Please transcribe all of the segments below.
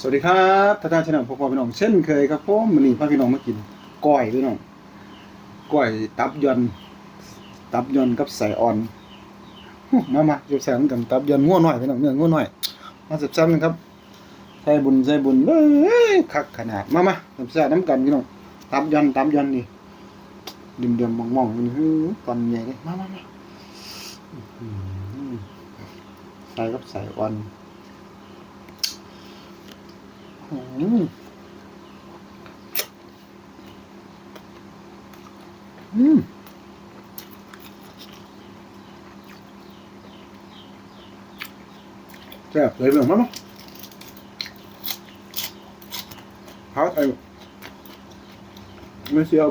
สวัสดีครับท่านท่านชนะพ่อพ่อพี่น้องเช่นเคยครับผมวันนี้พาพี่น้องมากินก้อยพี่น้องก้อยตับยอนตับยอนกับใส่อ่อนมามาอยู่แซมกันตับยอนง่วหน่อยพี่น้องเนื้อง่วหน่อยมาแซ่บๆกันครับใส่บุญใส่บุญเอ้ยคักขนาดมามาแซ่บๆน้ำกันพี่น้องตับยอนตับยอนนี่ดิมเดียมมองๆนี่ฮือตอนใหญ่เลยมามามาใส่กับใส่อ่อน อืมอืมแซ่บเลยเหรอมั้งพักไอ้ไม่เสียเ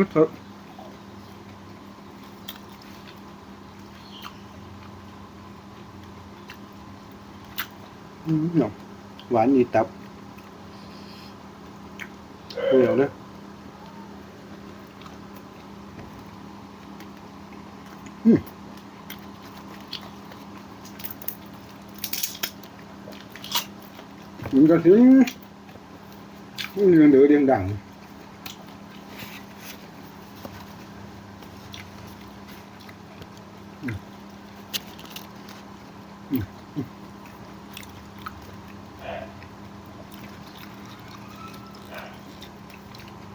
อามาให้อีกถุงหนึ่งพร้อ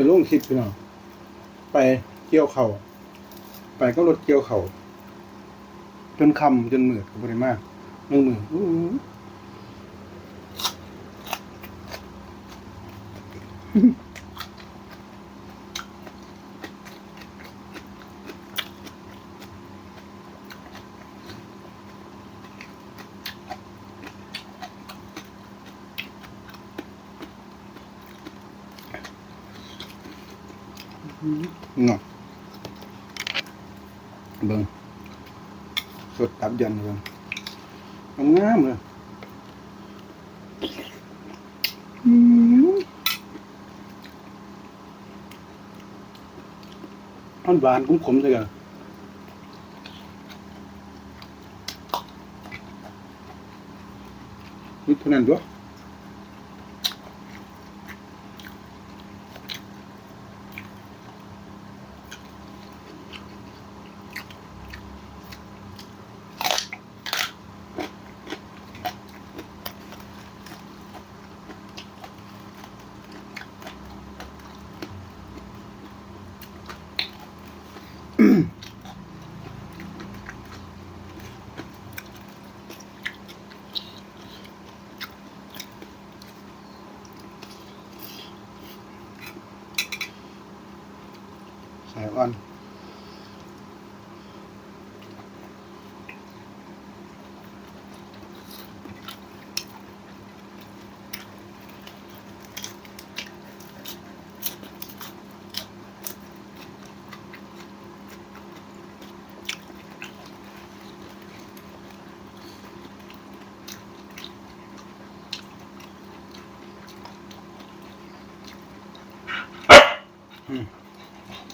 ยวลงคลิปพี่น้องไปเกี่ยวเขา่าไปก็รถเกี่ยวเขา่าจนคำจนมืดกับบริมากมือมืออ เนาะเบิ่งสดตับยันเบิ่งงามๆเลยอืมมันหวานขมๆเลยกันนี่เท่านั้นด้วย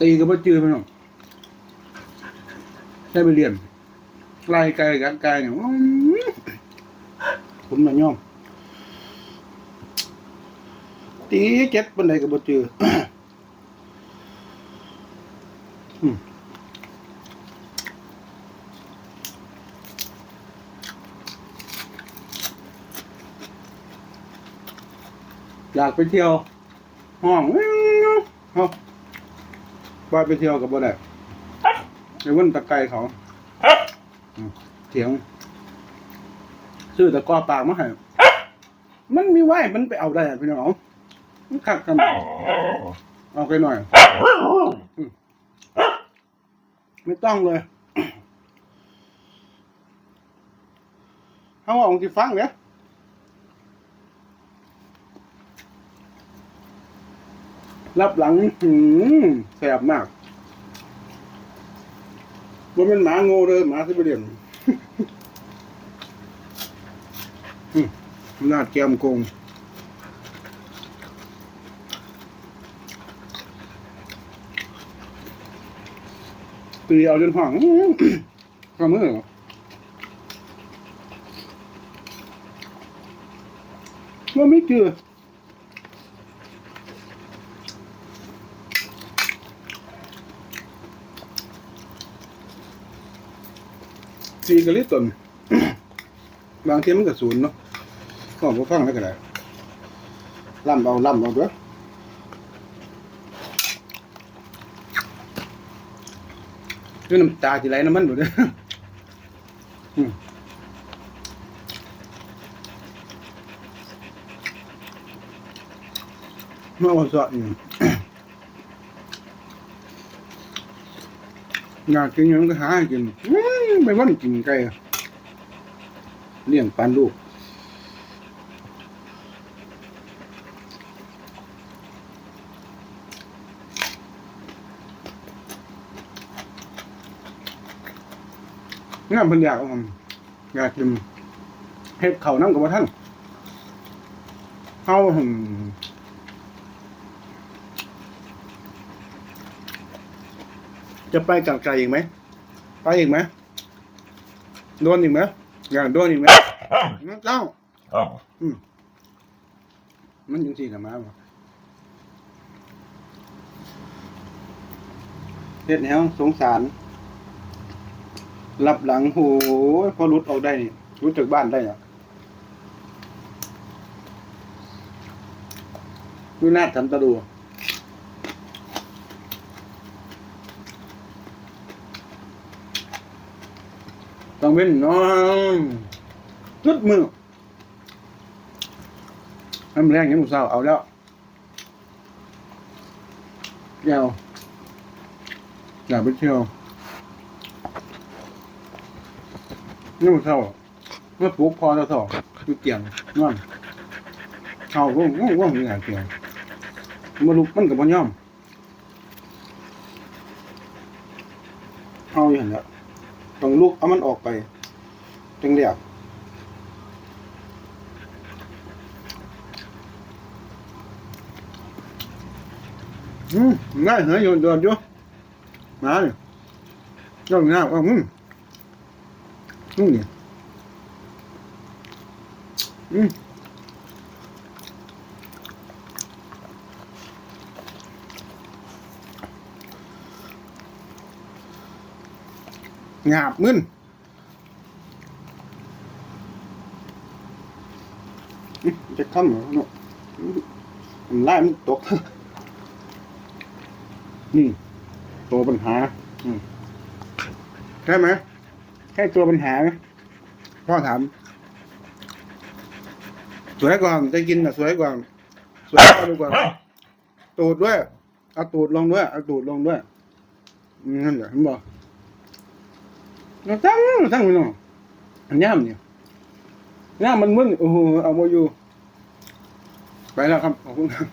ตีก็บ่จือมันหรอกใช้ไปเรียนไล่ไกลกันไกลเนี่ยผมน่ะย่อมตีเจ็บปานใดก็บ่จืออืมอยากไปเที่ยวห้อง เฮาว่าไปเที่ยวกับบ่ได้ไปวันตะไกรเขาเถียง ซื้อตะก้อปากมาให้มันมีไหวมันไปเอาได้พี่น้องมันขัดกันเอาไปหน่อย ไม่ต้องเลยเขาเอาที่ฟังเนี่ย รับหลังหืมแสบมากว่าเป็นหมาโง่เลยหมาที่ไปเรียนน้าแก้มโกงตีเอาจนห่างข้ามือเหรอว่าไม่เจอ สีกะลิตนบางทีมันก็ศูนย์เนาะก็บ่ฟังแล้วก็ได้ล่ำเอาล่ำเอาเด้อคือน้ำตาสิไหลน้ำมันบ่เด้ออืมาเอาสอดอยู่อยากกินยังก็หาให้กิน ไปวันกินไก่เลี้ยงปานลูกงามเพิ่นอยากาผมอยากกินเฮ็ดข้าวน้ำกับว่าท่านเฮาหึ่มจะไปกับไก่อีกไหม ไปอีกไหม โดนอีกไหมอยากโดนอีกไหมน้องเจ้าอืมมันยังสี่กับมาบ่เฮ็ดแนวสงสารรับหลังโหพอรุดออกได้นี่รุดจากบ้านได้อะดูหน้าทันตะดู ต้องเว้นน้องจุดมือน้ำแรงยังมุสาวเอาแล้วเดี๋ยวอยากไปเที่ยวนี่มันเท่าเมื่อปลูกพอแล้วเท่าอเตียงนอนเท่าว่างว่างว่างอยู่งานเตียงมาลุกมันกับมันย่อมเอาอย่างนี้ ต้องลุกเอามันออกไปจึงเรียบอืมง่ายเหรอโยนโดนอยู่มาเนี่ยต้องง่ายว่ามึงนู่นเนี่ยอืม หยาบมึนอื้อจะทำเหรอเนาะอื้อมันไล่มันตก นี่ ตัวปัญหาอืมใช่ไหมใช่ตัวปัญหาไหมพ่อถาม สวยกว่าจะกินอะ สวยกว่าสวยกว่าดีกว่าตูดด้วย เอาตูดลงด้วย เอาตูดลงด้วยอืมนั่นแหละผมบอก เราตั้งเราตั้งไปหน่อยอันย่ามเนี่ยย่ามมันมึนโอ้โหเอาโมอยู่ ไปแล้วครับ ขอบคุณครับ